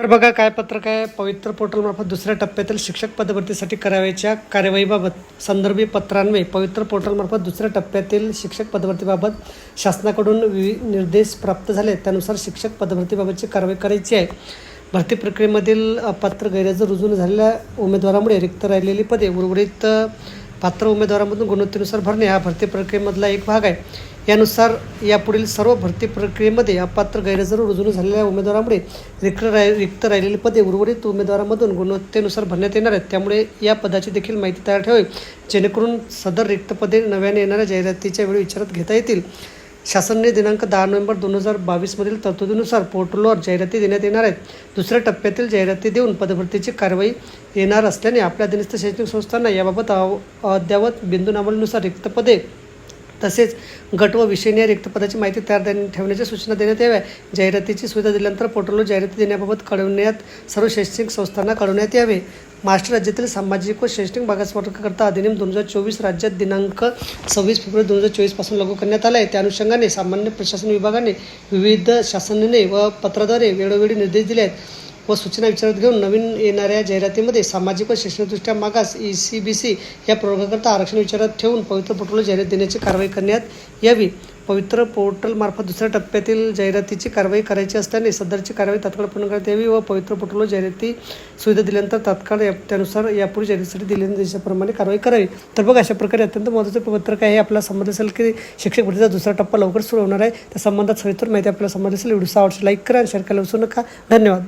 तर बघा काय पत्रक आहे पवित्र पोर्टलमार्फत दुसऱ्या टप्प्यातील शिक्षक पदभरतीसाठी करावयाच्या कार्यवाहीबाबत संदर्भी पत्रान्वये पवित्र पोर्टलमार्फत दुसऱ्या टप्प्यातील शिक्षक पदभरतीबाबत शासनाकडून विविध निर्देश प्राप्त झाले. त्यानुसार शिक्षक पदभरतीबाबतची कारवाई करायची आहे. भरती प्रक्रियेमधील अपात्र गैरहजर रुजून झालेल्या उमेदवारामुळे रिक्त राहिलेली पदे उर्वरित पात्र उमेदवारामधून गुणवत्तेनुसार भरणे हा भरती प्रक्रियेमधला एक भाग आहे. यानुसार यापुढील सर्व भरती प्रक्रियेमध्ये अपात्र गैरहजर रुजू झालेल्या उमेदवारामुळे रिक्त राहि रिक्त राहिलेली पदे उर्वरित उमेदवारामधून गुणवत्तेनुसार भरण्यात येणार आहेत. त्यामुळे या पदाची देखील माहिती तयार ठेवावी. जेणेकरून सदर रिक्त पदे नव्याने येणाऱ्या जाहिरातीच्या वेळी विचारात घेता येतील. शासनाने दिनांक दहा नोव्हेंबर दोन हजार बावीसमधील तरतुदीनुसार पोर्टलवर जाहिराती देण्यात येणार आहेत. दुसऱ्या टप्प्यातील जाहिराती देऊन पदभरतीची कारवाई येणार असल्याने आपल्या अधीनस्थ शैक्षणिक संस्थांना याबाबत अव- अद्ययावत बिंदूनामलनुसार रिक्त पदे तसेच गट व विषयनीय रिक्तपदाची माहिती तयार दे ठेवण्याच्या सूचना देण्यात याव्या जाहिरातीची सुविधा दिल्यानंतर पोर्टलवर जाहिराती देण्याबाबत कळवण्यात सर्व शैक्षणिक संस्थांना कळवण्यात यावे. महाराष्ट्र राज्यातील सामाजिक व शैक्षणिक मागासवर्गकर्ता अधिनियम दोन हजार चोवीस राज्यात दिनांक सव्वीस फेब्रुवारी दोन हजार चोवीसपासून लागू करण्यात आला आहे त्या अनुषंगाने सामान्य प्रशासन विभागाने विविध शासनाने व पत्राद्वारे वेळोवेळी निर्देश दिले आहेत व सूचना विचारात घेऊन नवीन येणाऱ्या जाहिरातीमध्ये सामाजिक व शैक्षणिकदृष्ट्या मागास ई सी बी सी या प्रवर्गाकरता आरक्षण विचारात ठेवून पवित्र पोर्टलवर जाहिरात देण्याची कारवाई करण्यात यावी. पवित्र पोर्टलमार्फत दुसऱ्या टप्प्यातील जाहिरातीची कारवाई करायची असल्याने सदरची कारवाई तात्काळ पूर्ण करण्यात यावी व पवित्र पोर्टलवर जाहिराती सुविधा दिल्यानंतर तात्काळ या- त्यानुसार यापूर्वी जाहिरातीसाठी दिलेल्या निर्देशाप्रमाणे कारवाई करावी. तर बघा अशा प्रकारे अत्यंत महत्त्वाचं पत्रक आहे हे आपल्याला समजत असेल की शिक्षक भरतीचा दुसरा टप्पा लवकर सुरू होणार आहे. त्या संबंधात सविस्तर माहिती आपल्याला समजत असेल. व्हिडिओ आवडशी लाईक करा आणि शेअर करायला विसरू नका. धन्यवाद.